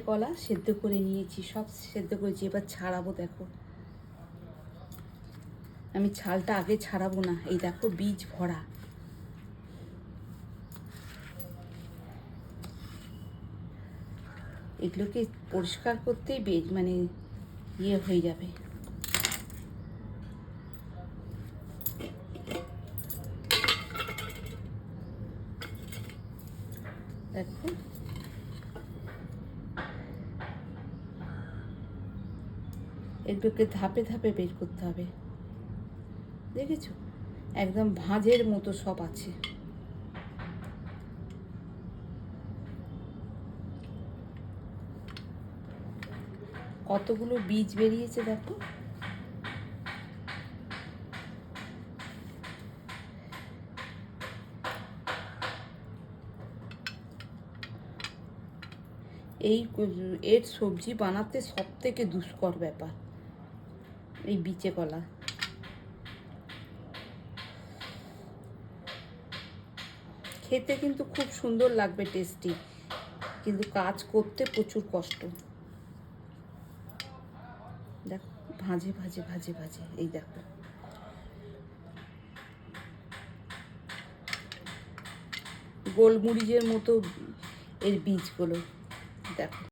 কলা সেদ্ধ করে নিয়েছি, সব সেদ্ধ করেছি। এবার ছাড়াবো দেখো। আমি ছালটা আগে ছাড়াবো না। এই দেখো বীজ ভরা। এগুলোকে পরিষ্কার করতেই বেজ মানে ইয়ে হয়ে যাবে। দেখো। এগুলোকে ধাপে ধাপে বের করতে হবে। দেখেছ? একদম ভাঁজের মতো সব আছে। কতগুলো বীজ বেরিয়েছে দেখো। এই এর সবজি বানাতে সব থেকে দুষ্কর ব্যাপার। এই বিচে কলা। খেতে কিন্তু খুব সুন্দর লাগবে টেস্টি কিন্তু কাজ করতে প্রচুর কষ্ট। দেখো, ভাজে ভাজে ভাজে ভাজে। এই দেখো। গোলমরিচের মতো এর বীজগুলো। দেখো।